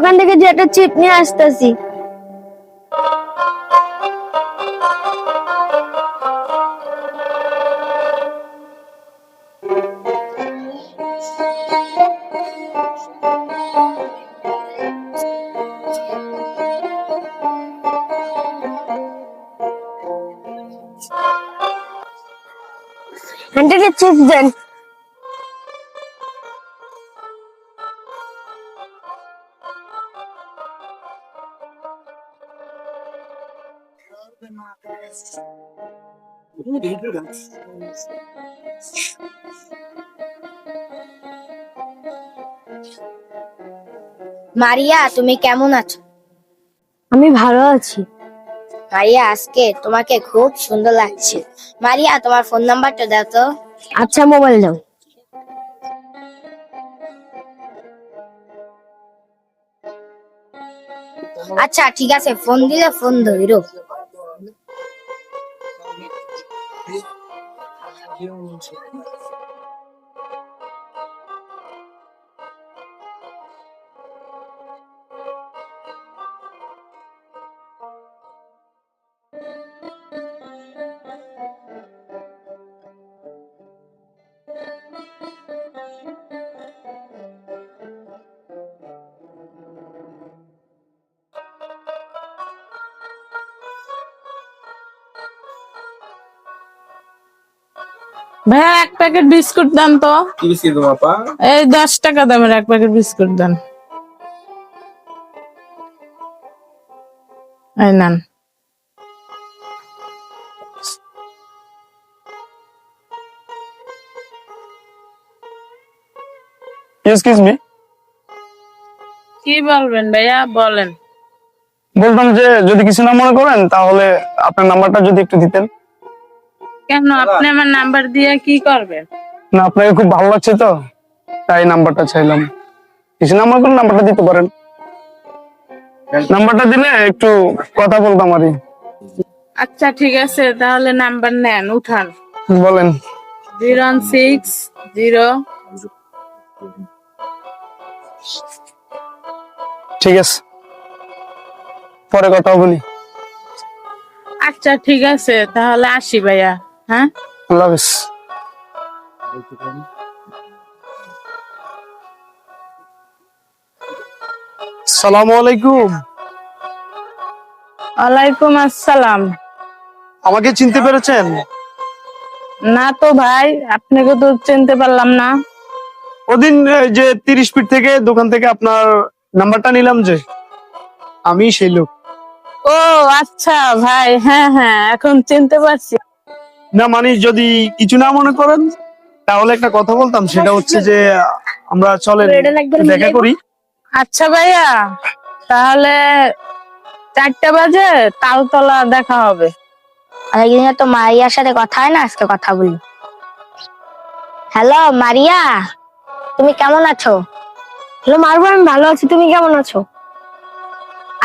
দোকান থেকে যে একটা চিপ নিয়ে আসতেছি। আন্টি চিপস দেন। মারিয়া তুমি কেমন আছো? আমি ভালো আছি। মারিয়া আজকে তোমাকে খুব সুন্দর লাগছে। মারিয়া তোমার ফোন নাম্বারটা দাও তো। আচ্ছা মোবাইল দাও। আচ্ছা ঠিক আছে ফোন দিলে ফোন ধরো। Yonca. ভাইয়া এক প্যাকেট বিস্কুট দেন তো। কি বিস্কিট দেবো আপা? এই দশ টাকা দামের এক প্যাকেট বিস্কুট দেন। এই নেন। এক্সকিউজ মি কি বলবেন ভাইয়া? বলেন। বলতাম যে যদি কিছু না মনে করেন তাহলে আপনার নাম্বারটা যদি একটু দিতেন। কেন? আপনি আমার নাম্বার দিয়ে কি করবেন? না আপনাকে খুব ভালো লাগছে তো তাই নাম্বারটা চাইলাম। কিছু নাম্বার করে নাম্বারটা দিতে পারেন। নাম্বারটা দিলে একটু কথা বলতাম আর আচ্ছা ঠিক আছে তাহলে নাম্বার নেন উঠান। বলেন। Zero six zero. ঠিক আছে। পরে কথা বলি। আচ্ছা ঠিক আছে তাহলে আসি ভাইয়া। হ্যাঁ? আল্লাহ হাফিজ। সালামু আলাইকুম। ওয়ালাইকুম আসসালাম। আমাকে চিনতে পেরেছেন? না তো ভাই আপনাকে তো চিনতে পারলাম না। ওদিন যে তিরিশ ফিট থেকে দোকান থেকে আপনার নাম্বারটা নিলাম যে আমি সেই লোক। ও আচ্ছা ভাই হ্যাঁ হ্যাঁ এখন চিনতে পারছি। না মানে যদি কিছু না মনে করেন তাহলে একটা কথা বলতাম সেটা হচ্ছে যে আমরা চলেন দেখা করি। আচ্ছা ভাইয়া তাহলে চারটা বাজে তালতলা দেখা হবে। অনেকদিন তো মারিয়ার সাথে কথা হয় না আজকে কথা বলি। হ্যালো মারিয়া তুমি কেমন আছো? হ্যালো মারবো আমি ভালো আছি তুমি কেমন আছো?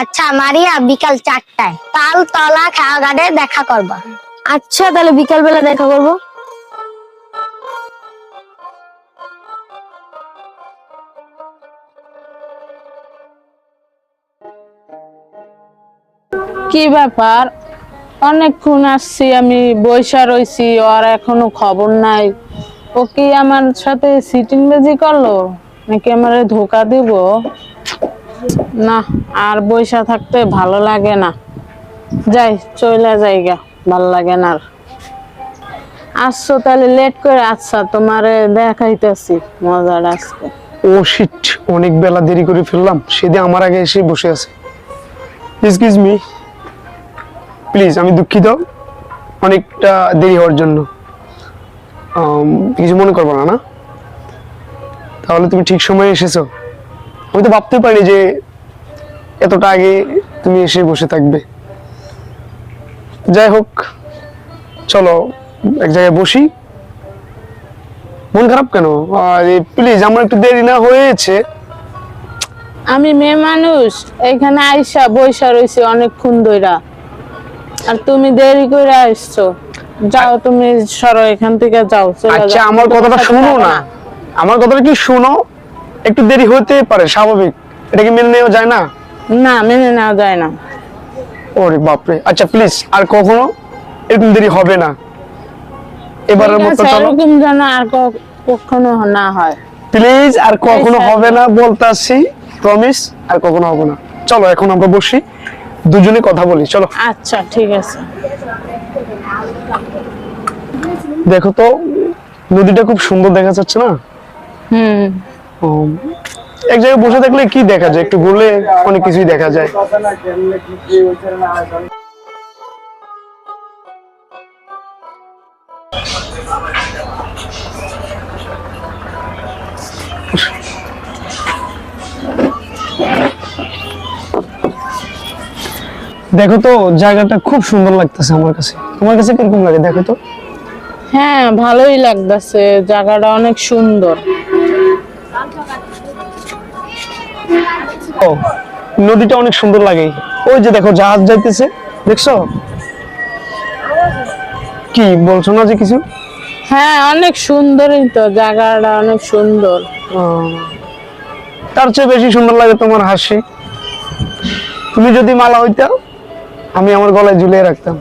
আচ্ছা মারিয়া বিকাল চারটায়। তালতলা খাওয়া ঘাটে দেখা করবা। আচ্ছা তাহলে বিকাল বেলা দেখা করব। কি ব্যাপার? অনেকক্ষণ আসছি, আমি বৈশা রইছি, আর এখনও খবর নাই। ও কি আমার সাথে সিটিং বেজি করল? নাকি আমারে ধোকা দিব? না, আর বৈশা থাকতে ভালো লাগে না। যাই চলে যাইগা। ভালো লাগে না আসছো তাহলে লেট করে আচ্ছা তোমারে দেখাইতেছি, মজার আজকে। ও শিট অনেক বেলা দেরি করে ফেললাম সেদিন আমার আগে এসে বসে আছে। এক্সকিউজ মি প্লিজ আমি দুঃখিত, অনেকটা দেরি হওয়ার জন্য। কিছু মনে করব না না? তাহলে তুমি ঠিক সময়ে এসেছ। আমি তো ভাবতে পারি যে এতটা আগে তুমি এসে বসে থাকবে। যাই হোক চলো এক জায়গায় বসি। মন খারাপ কেন? প্লিজ আমার একটু দেরি না হয়েছে। আমি মেয়ে মানুষ এখানে আইসা বৈশা রইছি অনেকক্ষণ ধইরা। আর তুমি দেরি করে আসছো। যাও তুমি সরো এখান থেকে যাও আচ্ছা আমার কথাটা শুনো না। আমার কথাটা কি শোনো? একটু দেরি হতে পারে স্বাভাবিক। এটা কি মেনে নেওয়া যায় না? না মেনে নেওয়া যায় না। ওরে বাপরে। আচ্ছা প্লিজ আর কখনো এরকম দেরি হবে না। এবারের মতো চলো। এরকম যেন আর কখনো না হয়। প্লিজ আর কখনো হবে না বলতাছি। প্রমিস আর কখনো হবে না। চলো এখন আমরা বসি। দুজনে কথা বলি চলো। আচ্ছা ঠিক আছে। দেখো তো নদীটা খুব সুন্দর দেখা যাচ্ছে না? হুম। এক জায়গায় বসে থাকলে কি দেখা যায়? একটু ঘুরলে অনেক কিছুই দেখা যায়। দেখো তো, জায়গাটা খুব সুন্দর লাগতেছে আমার কাছে। তোমার কাছে কীরকম লাগে? দেখো তো। হ্যাঁ ভালোই লাগতেছে। জায়গাটা অনেক সুন্দর। ও নদীটা অনেক সুন্দর লাগে। ওই যে দেখো জাহাজ যাইতেছে দেখছ? কি বলছো না যে কিছু? হ্যাঁ অনেক সুন্দরই তো জায়গাটা অনেক সুন্দর। তার চেয়ে বেশি সুন্দর লাগে তোমার হাসি। তুমি যদি মালা হইতা আমি আমার গলায় ঝুলিয়ে রাখতাম।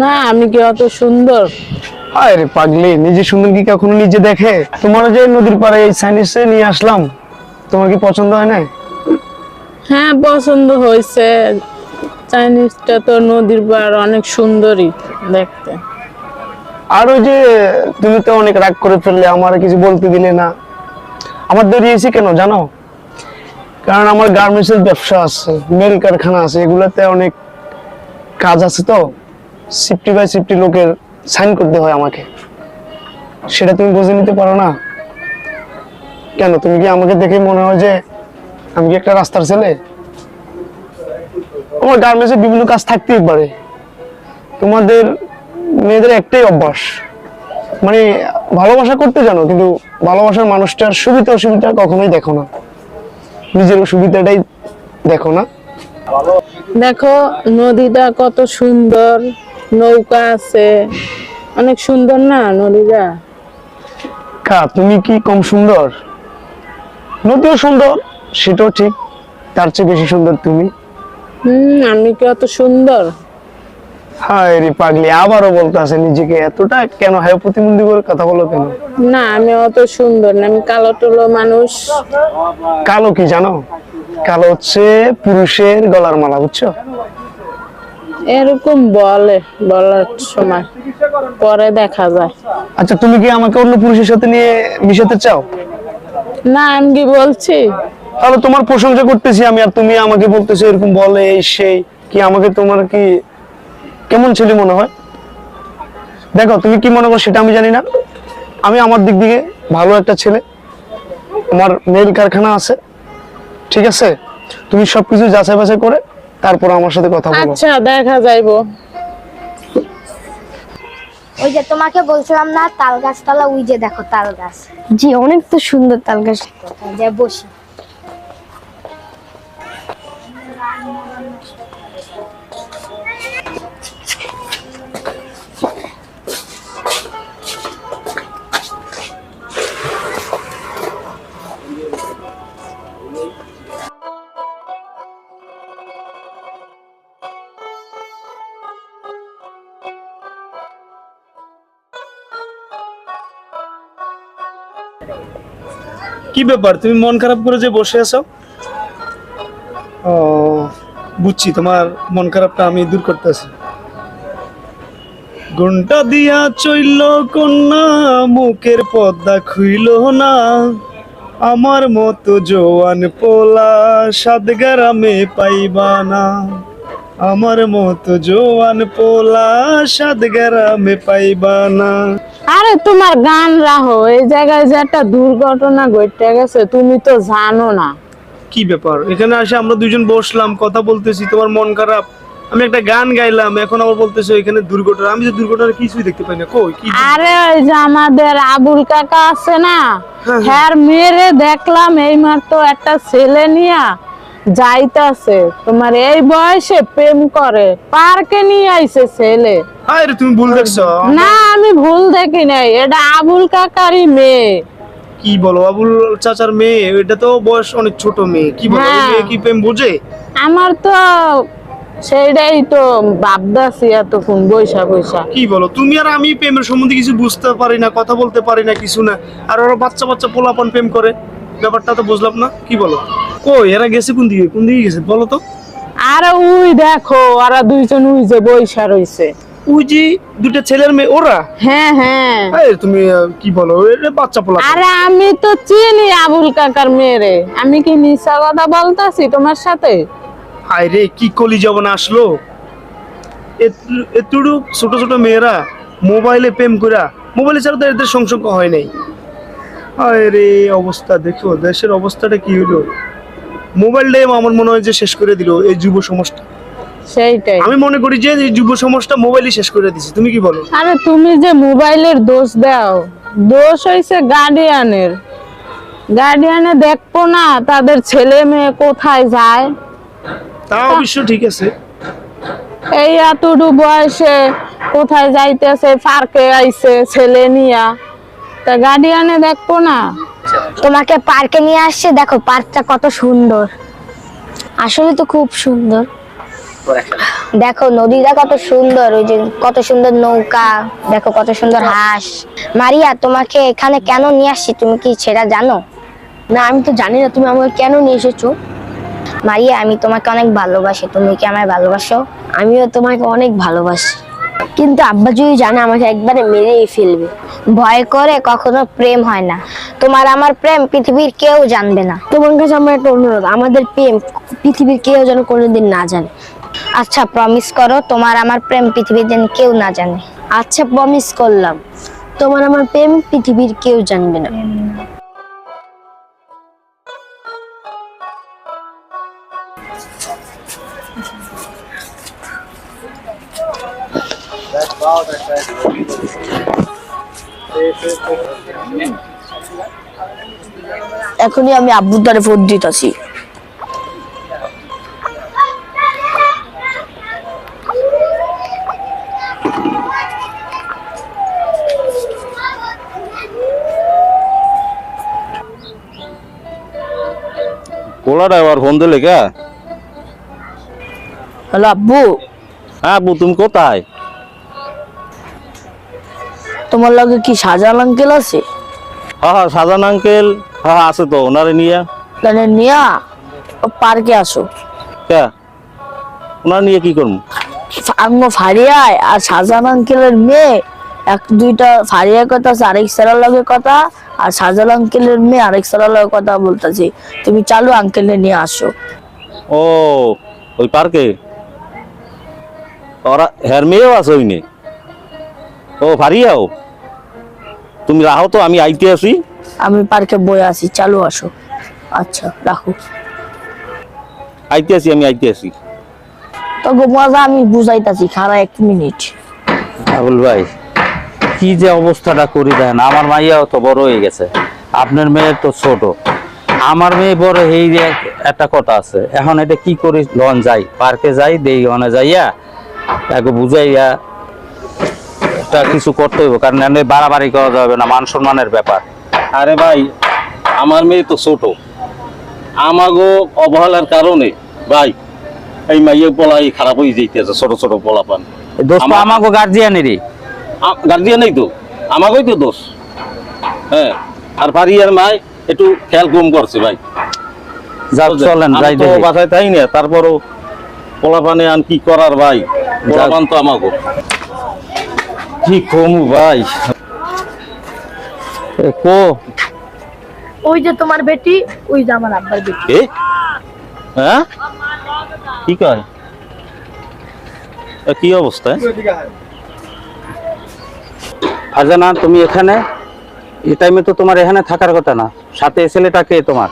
না আমি কি অত সুন্দর? আরে পাগলি নিজে সুন্দর কি কখনো নিজে দেখে? তোমার যে নদীর পাড়ে এই সাইনিসে নিয়ে আসলাম তোমার কি পছন্দ হয় না হ্যাঁ পছন্দ হয়েছে। চাইনিজটা তো নদীর পার অনেক সুন্দরই দেখতে। আর ওই যে তুমি তো অনেক রাগ করে ফেললে আমার কিছু বলতে দিলে না। আমার দৌড়িয়েছি কেন জানো? কারণ আমার গার্মেন্টসের ব্যবসা আছে মেল কারখানা আছে এগুলোতে অনেক কাজ আছে তো। সিফটি বাই সিফটি লোকের সাইন করতে হয় আমাকে। সেটা তুমি বুঝে নিতে পারো না? কেন? তুমি কি আমাকে দেখে মনে হয় যে আমি কি একটা রাস্তার ছেলে? আমার গার্মেন্টসে বিভিন্ন কাজ থাকতেই পারে। তোমাদের মেয়েদের একটাই অভ্যাস। মানে ভালোবাসা করতে জানো কিন্তু ভালোবাসার মানুষটার সুবিধা অসুবিধা কখনোই দেখো না। নিজের সুবিধাটাই দেখো না। দেখো নদীটা কত সুন্দর নৌকা আছে। অনেক সুন্দর না নদীটা? কা তুমি কি কম সুন্দর? নদীও সুন্দর সেটাও ঠিক। তার চেয়ে বেশি সুন্দর তুমি? হুম আমি কি অত সুন্দর? হায় রে পাগলি আবারও বলতে আছে নিজেকে এতটা কেন হায় প্রতিবন্ধী করে কথা বলো কেন? না আমি অত সুন্দর না আমি কালো টলো মানুষ। কালো কি জানো? কালো হচ্ছে পুরুষের গলার মালা বুঝছ? এরকম বলে বলার সময়। পরে দেখা যায়। আচ্ছা তুমি কি আমাকে অন্য পুরুষের সাথে নিয়ে মিশাতে চাও? না আমি কি বলছি? তাহলে তোমার প্রশংসা করতেছি আমি আর তুমি আমাকে বলতেছো এরকম বলে এই সেই কি আমাকে তোমার কি কেমন ছেলে মনে হয়? দেখো তুমি কি মনে করো সেটা আমি জানি না। আমি আমার দিক থেকে ভালো একটা ছেলে। আমার মেল কারখানা আছে ঠিক আছে? তুমি সবকিছু যাচাই বাছাই করে তারপর আমার সাথে কথা বলো। আচ্ছা দেখা যাইবো। ওই যে তোমাকে বলছিলাম না তাল গাছতলা ওই যে দেখো তাল গাছ। জি অনেক তো সুন্দর তাল গাছ। যে বসি। ব্যাপার? তুমি মন খারাপ করে যে বসে আছো? ও বুঝছি তোমার মন খারাপটা আমি দূর করতেছি ঘণ্টা দিয়া চইল কন্যা মুখের পর্দা খুইল না। আমার মতো জোয়ান পোলা সাত গ্রামে পাইবা না। আমার মতো জোয়ান পোলা সাত গ্রামে পাইবা না। আরে তোমার গান রাহো এই জায়গায় যে একটা দুর্ঘটনা ঘটে গেছে তুমি তো জানো না। কি ব্যাপার? এখানে আসে আমরা দুজন বসলাম কথা বলতেছি তোমার মন খারাপ। আমি একটা গান গাইলাম এখন আবার বলতেছো এখানে দুর্ঘটনা। আমি তো দুর্ঘটনা কিছুই দেখতে পাই না কই কি আরে ওই যে আমাদের আবুল কাকা আছে না হ্যার মেরে দেখলাম এই মাত্র একটা ছেলে নিয়া যাইতাছে। তোমার এই বয়সে প্রেম করে পার্কে নিয়ে আইছে ছেলে। আরে তুমি ভুল দেখছ? না আমি ভুল দেখি নাই। এটা আবুল কাকারই মেয়ে। কি বলো আবুল চাচার মেয়ে? এটা তো বয়স অনেক ছোট মেয়ে। কি বলো এই হ্যাঁ। মেয়ে কি প্রেম বোঝে? আমার তো সেইটাই তো ভাবদাছি এতক্ষণ বৈশা বৈশা কি বলো তুমি আর আমি প্রেমের সম্বন্ধে কিছু বুঝতে পারি না কথা বলতে পারি না কিছু না। আর ওরা বাচ্চা বাচ্চা পোলাপন প্রেম করে। ব্যাপারটা তো বুঝলাম না কি বলো? কই এরা গেছে কোন দিকে? কোন দিকে গেছে? বলো তো। আর উই দেখো ওরা দুইজন উই যে বৈশা রইছে। ওই যে দুটো ছেলের মেয়ে ওরা? হ্যাঁ হ্যাঁ। তুমি কি বলো? বাচ্চা পোলা আরে আমি তো চিনি আবুল কাকার মেয়েরে। আমি কি মিশা কথা বলতাছি তোমার সাথে? হায় রে কি কলি জবন আসলো? এত- এতটুকু ছোট ছোট মেয়েরা মোবাইলে প্রেম করা মোবাইলে ছাড়া তো এদের সংসর্গ হয় নাই। হায় রে অবস্থা দেখো দেশের অবস্থাটা কি হলো মোবাইলটাই আমার মনে হয় যে শেষ করে দিল এই যুব সমাজটা। সেইটাই। আমি মনে করি যে যুব সমাজটা মোবাইলই শেষ করে দিছে। তুমি কি বলো? আরে তুমি যে মোবাইলের দোষ দাও দোষ হইছে গার্ডিয়ানের গার্ডিয়ানে দেখব না তাদের ছেলে মেয়ে কোথায় যায়? তা অবশ্য ঠিক আছে। এই এতটু বয়সে কোথায় যাইতেছে পার্কে আইছে ছেলে নিয়া। তা গার্ডিয়ানে দেখব না? তোমাকে পার্কে নিয়ে আসছে দেখো পার্কটা কত সুন্দর। আসলে তো খুব সুন্দর। দেখো নদীটা কত সুন্দর ওই যে কত সুন্দর নৌকা দেখো কত সুন্দর হাঁস। মারিয়া তোমাকে এখানে কেন নিয়ে আসছি? তুমি কি সেটা জানো? না আমি তো জানি না তুমি আমাকে কেন নিয়ে এসেছ? মারিয়া আমি তোমাকে অনেক ভালোবাসি তুমি কি আমায় ভালোবাসো? আমিও তোমাকে অনেক ভালোবাসি। কিন্তু আব্বা যদি জানে আমাকে একবারে মেরেই ফেলবে। ভয় করে কখনো প্রেম হয় না। তোমার আমার প্রেম পৃথিবীর কেউ জানবে না। তোমার কাছে আমার একটা অনুরোধ আমাদের প্রেম পৃথিবীর কেউ যেন কোনোদিন না জানে। আচ্ছা প্রমিস করো তোমার আমার প্রেম পৃথিবীর দিন কেউ না জানে। আচ্ছা প্রমিস করলাম। তোমার আমার প্রেম পৃথিবীর কেউ জানবে না। এখনই আমি আব্বুর দ্বারে ফোন দিতেছি। কোলা ড্রাইভার ফোন দিলে কে? হ্যালো আব্বু। হ্যাঁ আব্বু তুমি কোথায়? তোমার লগে কি শাহজাহান আঙ্কেল আছে? হ্যাঁ হ্যাঁ সাজান আঙ্কেল। হ্যাঁ হ্যাঁ, আছে তো ওনারে নিয়ে। তাহলে নিয়া ও পার্কে আসো। কে? ওনার নিয়ে কি করব? আঙ্গ ফারিয়ায় আর শাহজাহান আঙ্কেলের মেয়ে এক দুইটা ফারিয়ার কথা আছে আরেক সারার লগে কথা আর শাহজাহান আঙ্কেলের মেয়ে আরেক লগে কথা বলতেছি তুমি চালু আঙ্কেলে নিয়ে আসো। ও ওই পার্কে? ওরা হের মেয়েও আছে ওই নে ও ফারিয়াও? তুমি রাহো তো আমি আইতে আসি। আমি পার্কে বয়ে আসি চালু আসো। আচ্ছা রাখো। আইতে আসি আমি আইতে আসি। তো গো মজা আমি বুঝাইতাছি খারা এক মিনিট। আবুল ভাই। কি যে অবস্থাটা করি দেন আমার মাইয়াও তো বড় হয়ে গেছে। আপনার মেয়ে তো ছোট। আমার মেয়ে বড় এই যে একটা কথা আছে। এখন এটা কি করি লন যাই পার্কে যাই দেই ওখানে যাইয়া তাকে বুঝাইয়া একটা কিছু করতে হইব কারণ এমনি বাড়াবাড়ি করা যাবে না মান সম্মানের ব্যাপার। আরে ভাই আমার মেয়ে তো ছোট। আমাগো অবহেলার কারণে ভাই এই মাইয়ে পোলাই খারাপ হয়ে যাইতেছে ছোট ছোট পোলা পান এই দোষ তো আমাকে গার্জিয়ানেরই গার্জিয়ানই তো? আমাকেই তো দোষ। হ্যাঁ আর ফারিয়ার মাই একটু খেয়াল কম করছে ভাই। চলেন যাই তো বাসায় তাই না তারপরও পোলাপানে আন কি করার ভাই? পোলাপান তো আমাকে কি কমু ভাই? কো? ওই যে তোমার বেটি ওই যে আমার আব্বার বেটি। হ্যাঁ? কি কয়? কি অবস্থা? ফারজানা তুমি এখানে? এই টাইমে তো তোমার এখানে থাকার কথা না। সাথে ছেলেটা কে তোমার?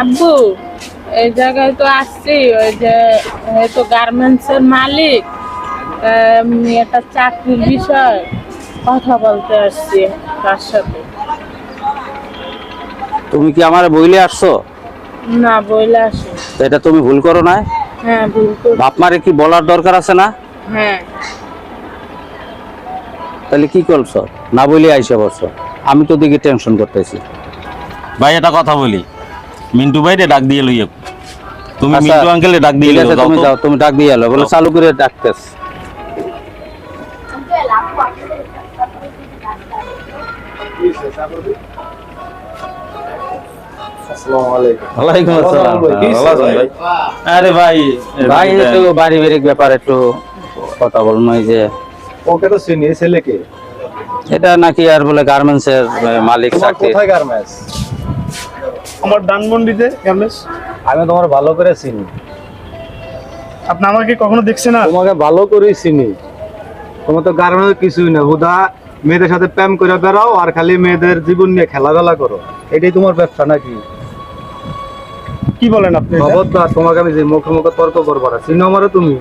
আব্বু এই জায়গায় তো আসছি ওই যে হয়তো গার্মেন্টস এর মালিক। একটা চাকরির বিষয়। কথা বলতে আসছি তার সাথে। তুমি কি আমার বইলে আসছো? না বইলে আসি এটা তুমি ভুল করো না হ্যাঁ ভুল করে বাপ মারে কি বলার দরকার আছে না? হ্যাঁ। তাহলে কি করছ? না বলে আইসে বসছো আমি তো দিকে টেনশন করতেছি। ভাই এটা কথা বলি। মিন্টু ভাই ডাক দিয়ে লইয়া তুমি আচ্ছা, মিন্টু আঙ্কেলে ডাক দিয়ে যাও তুমি যাও তুমি ডাক দিয়ে এলো বলে চালু করে ডাকতেস ওয়ালাইকুম আসসালাম ভালো আছেন ভাই? আরে ভাই ভাই একটু পারিবারিক ব্যাপার একটু কথা বলব এই যে ওকে তো চিনি ছেলেকে এটা নাকি আর বলে গার্মেন্টস এর মালিক চাকরি কোথায় গার্মেন্টস? আমার ডানমন্ডিতে গার্মেন্টস। আমি তোমার ভালো করে চিনি। আপনি আমাকে কখনো দেখছেন না? তোমাকে ভালো করেই চিনি। তোমার তো গার্মেন্টস কিছুই না। হুদা মেয়েদের সাথে প্রেম করে বেড়াও আর খালি মেয়েদের জীবন নিয়ে খেলাধুলা করো। এটাই তোমার ব্যবসা নাকি? কি বলেন আপনি খবরদার তোমাকে আমি যে মুখে মুখে তর্ক করব না। চিনো আমারও তুমি?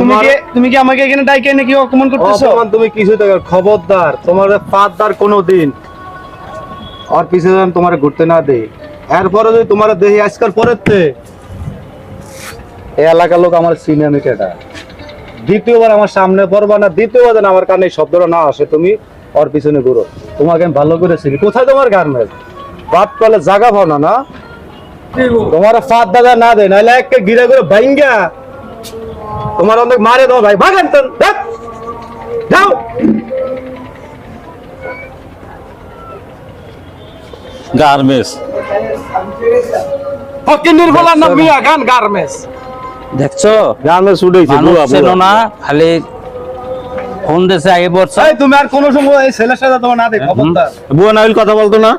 তুমি কি তুমি কি আমাকে এখানে ডাইকে এনে অপমান করতেছো? অপমান তুমি কিছু তো খবরদার তোমার ফাদার কোনো দিন। আর পিছনে তোমার ঘুরতে না দে এরপরে যদি তোমার দেহি আজকাল পরের এই এলাকার লোক আমার কেটা দ্বিতীয়বার আমার সামনে পড়বা না দ্বিতীয়বার যেন আমার কানে শব্দটা না আসে তুমি ওর পিছনে ঘুরো। তোমাকে আমি ভালো করে চিনি। কোথায় তোমার গার্মেন্টস বাপ কলে জাগা ভাও না না? তোমার ফাদ দাদা না দে নাহলে একে গিরে করে ভাইঙ্গা। তোমার অনেক মারে তোমার ভাই ভাগেন তো যাও গার্মেন্টস ফকিন্দির বলার নাম মিয়া গান গার্মেন্টস দেখছ? গার্মেন্টস উঠেছে বুড়া বুড়া। না খালি ফোন দেশে আগে পড়ছে এই তুমি আর কোন সময় এই ছেলের সাথে তোমার না দেখ বুয়া না হইলে কথা বলতো না?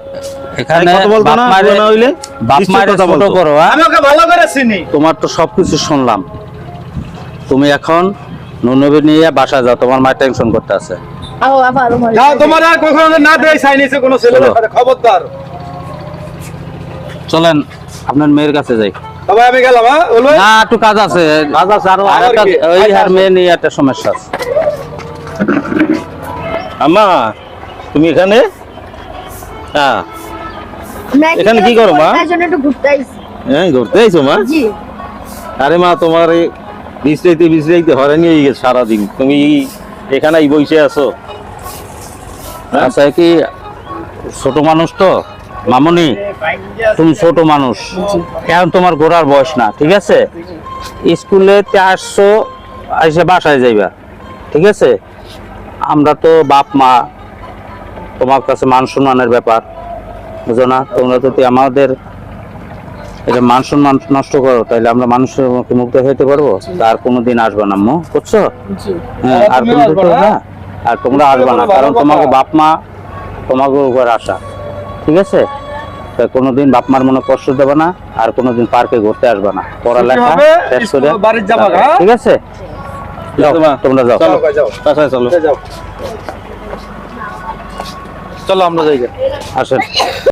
এখানে কথা বলতো না বুয়া না হইলে? বাপ কথা বলতো। করো হ্যাঁ? আমি ওকে ভালো করে চিনি। তোমার তো সবকিছু শুনলাম। তুমি এখন নুনবি নিয়ে বাসা যাও তোমার মা টেনশন করতে আছে। আও আবার আমার যাও তোমার আর কখনো না দেয় চাইনিছে কোনো। সাথে খবরদার। চলেন আপনার মেয়ের কাছে যাই। তবে আমি গেলাম হ্যাঁ না একটু কাজ আছে। কাজ আছে আর আর একটা- ওই আর মেয়ে নিয়ে একটা সমস্যা আছে। আম্মা তুমি এখানে? হ্যাঁ। এখানে কি করো মা? একটু ঘুরতে আইছি। হ্যাঁ ঘুরতে আইছো মা? জি। আরে মা তোমার এই বিশ্রাইতে বিশ্রাইতে হরানি হয়ে গেছে সারাদিন। তুমি এখানে বসে আছো? আচ্ছা কি ছোট মানুষ তো? মামনি তুমি ছোট মানুষ। কেন তোমার ঘোরার বয়স না ঠিক আছে? স্কুলে আসছো এসে বাসায় যাইবা ঠিক আছে? আমরা তো বাপ মা তোমার কাছে মান সম্মানের ব্যাপার বুঝো না? তোমরা যদি আমাদের এটা মান সম্মান নষ্ট করো তাহলে আমরা মানুষের মুখে মুগ্ধ হইতে পারব? আর কোনোদিন আসবে না আম্মু বুঝছ? হ্যাঁ আর কোনো না? আর তোমরা আসবে না কারণ তোমাকে বাপ মা তোমাকে উপর আসা ঠিক আছে? তা কোনোদিন বাপ মার মনে কষ্ট দেবে না আর কোনোদিন পার্কে ঘুরতে আসবে না। পড়ালেখা শেষ করে? ঠিক আছে? তোমরা যাও। চলো যাও চলো। যাও চলো আমরা যাই। আসেন।